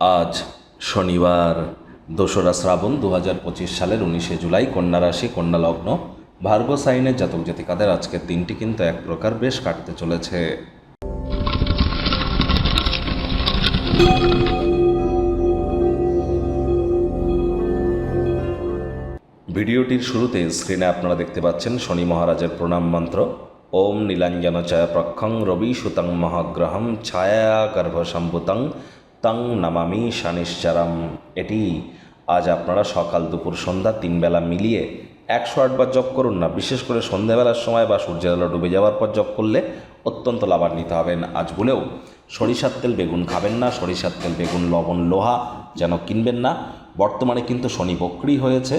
আজ শনিবার, দোসরা শ্রাবণ দু হাজার পঁচিশ সালের উনিশে জুলাই কন্যা রাশি, কন্যা লগ্ন ভার্গ সাইনের জাতক জাতিকাদের আজকের দিনটি কিন্তু এক প্রকার বেশ কাটতে চলেছে। ভিডিওটির শুরুতে স্ক্রিনে আপনারা দেখতে পাচ্ছেন শনি মহারাজের প্রণাম মন্ত্র। ওম নীলাঞ্জন চয় প্রক্ষং রবি সুতং মহাগ্রহম ছায়া গর্ভ সম্ভুতং তং নামামি শানিশ্চারম। এটি আজ আপনারা সকাল দুপুর সন্ধ্যা তিন বেলা মিলিয়ে একশো আটবার জপ করুন না, বিশেষ করে সন্ধ্যাবেলার সময় বা সূর্যের আলো ডুবে যাওয়ার পর জপ করলে অত্যন্ত লাভান্বিত হবেন। আজ বলেও সরিষার তেল বেগুন খাবেন না, সরিষার তেল বেগুন, লবণ, লোহা যেন কিনবেন না। বর্তমানে কিন্তু শনি বক্রি হয়েছে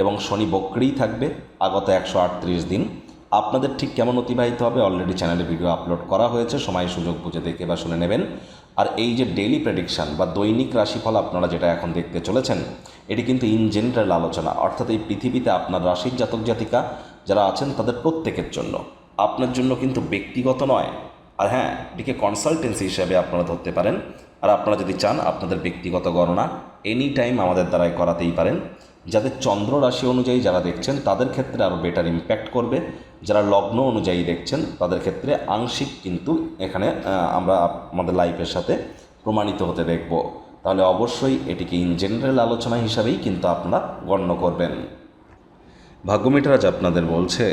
এবং শনি বক্রিই থাকবে আগত একশো আটত্রিশ দিন। আপনাদের ঠিক কেমন অতিবাহিত হবে অলরেডি চ্যানেলে ভিডিও আপলোড করা হয়েছে, সময় সুযোগ বুঝে দেখে বা শুনে নেবেন। আর এই যে ডেইলি প্রেডিকশান বা দৈনিক রাশিফল আপনারা যেটা এখন দেখতে চলেছেন, এটি কিন্তু ইন জেনারেল আলোচনা। অর্থাৎ এই পৃথিবীতে আপনার রাশির জাতক জাতিকা যারা আছেন, তাদের প্রত্যেকের জন্য। আপনার জন্য কিন্তু ব্যক্তিগত নয়। আর হ্যাঁ এটিকে কনসালটেন্সি হিসেবে আপনারা ধরতে পারেন। আর আপনারা যদি চান, আপনাদের ব্যক্তিগত গণনা এনি টাইম আমাদের দ্বারাই করাতেই পারেন। যাদের চন্দ্র রাশি অনুযায়ী যারা দেখছেন, তাদের ক্ষেত্রে আরও বেটার ইম্প্যাক্ট করবে। যারা লগ্ন অনুযায়ী দেখছেন, তাদের ক্ষেত্রে আংশিক কিন্তু এখানে আমরা আমাদের লাইফের সাথে প্রমাণিত হতে দেখব। তাহলে অবশ্যই এটিকে ইন জেনারেল আলোচনা হিসাবেই কিন্তু আপনারা গণ্য করবেন। ভাগ্যমিটার আজ আপনাদের বলছে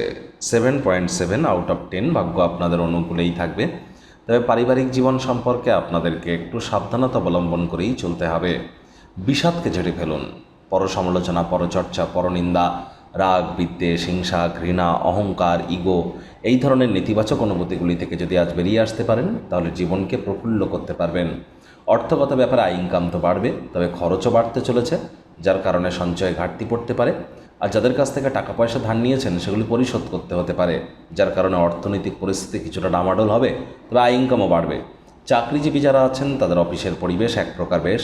seven point seven out of ten ভাগ্য আপনাদের অনুকূলেই থাকবে। তবে পারিবারিক জীবন সম্পর্কে আপনাদেরকে একটু সাবধানতা অবলম্বন করেই চলতে হবে। বিষাদকে ঝেড়ে ফেলুন। পরসমালোচনা, পরচর্চা, পরনিন্দা, রাগ, বিদ্বেষ, হিংসা, ঘৃণা, অহংকার, ইগো এই ধরনের নেতিবাচক অনুভূতিগুলি থেকে যদি আজ বেরিয়ে আসতে পারেন, তাহলে জীবনকে প্রফুল্ল করতে পারবেন। অর্থগত ব্যাপারে আয় ইনকাম তো বাড়বে, তবে খরচও বাড়তে চলেছে, যার কারণে সঞ্চয়ে ঘাটতি পড়তে পারে। আর যাদের কাছ থেকে টাকা পয়সা ধার নিয়েছেন, সেগুলি পরিশোধ করতে হতে পারে, যার কারণে অর্থনৈতিক পরিস্থিতি কিছুটা ডামাডোল হবে, তবে আয় ইনকামও বাড়বে। চাকরিজীবী যারা আছেন, তাদের অফিসের পরিবেশ এক প্রকার বেশ।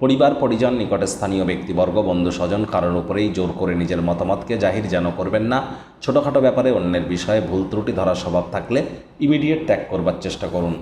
পরিবার, পরিজন, নিকটে স্থানীয় ব্যক্তিবর্গ, বন্ধু, স্বজন কারোর উপরেই জোর করে নিজের মতামতকে জাহির যেন করবেন না। ছোটোখাটো ব্যাপারে অন্যের বিষয়ে ভুল ত্রুটি ধরার স্বভাব থাকলে ইমিডিয়েট ত্যাগ করবার চেষ্টা করুন।